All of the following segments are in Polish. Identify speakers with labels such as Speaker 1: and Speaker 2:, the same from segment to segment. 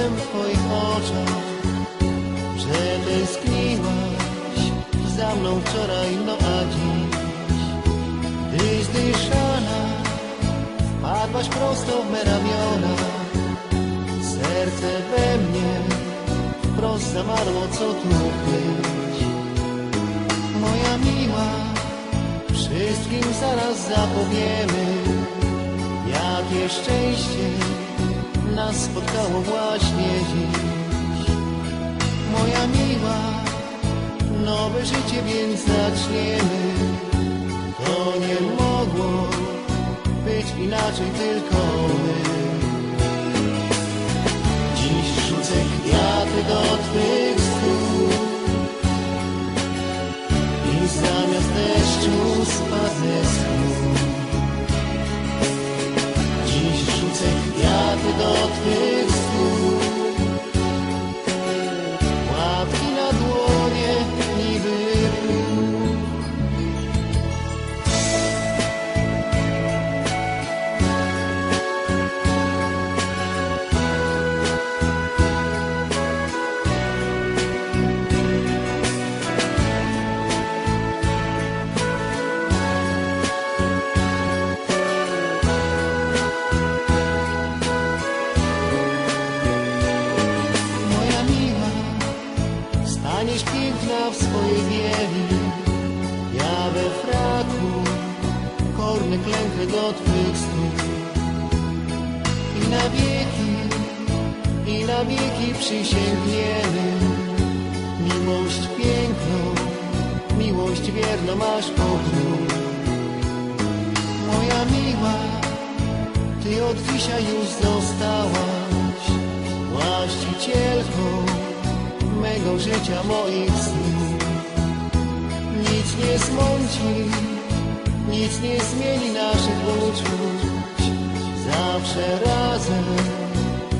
Speaker 1: widziałem w twoich oczach, że tęskniłaś za mną wczoraj, no a dziś. Ty zdyszana, padłaś prosto w me ramiona, serce we mnie wprost zamarło, co tu kryć. Moja miła, wszystkim zaraz zapowiemy, jakie szczęście nas spotkało właśnie dziś. Moja miła Nowe życie więc zaczniemy. To nie mogło być inaczej tylko my. Dziś rzucę kwiaty do twych stóp I zamiast deszczu spadnę staniesz piękna w swojej bieli. Ja we fraku, korny klęknę do twych stóp. I na wieki, i na wieki przysięgniemy. Miłość piękną, miłość wierną masz pokój. Moja miła, ty od dzisiaj już zostałaś właścicielką mego życia, moich snów. Nic nie zmąci, nic nie zmieni naszych uczuć. Zawsze razem,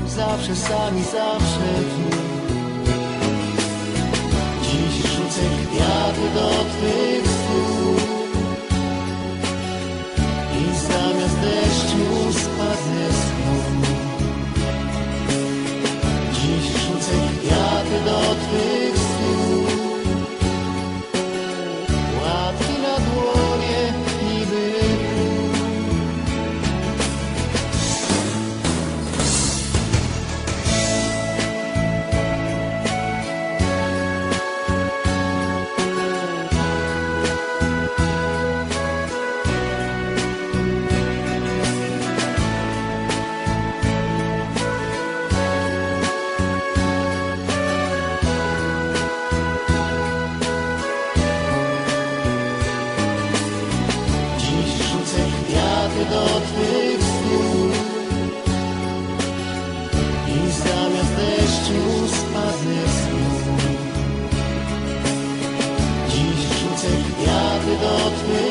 Speaker 1: zawsze sami, zawsze tu. już spadnę znów. Dziś rzucę kwiaty do tmy.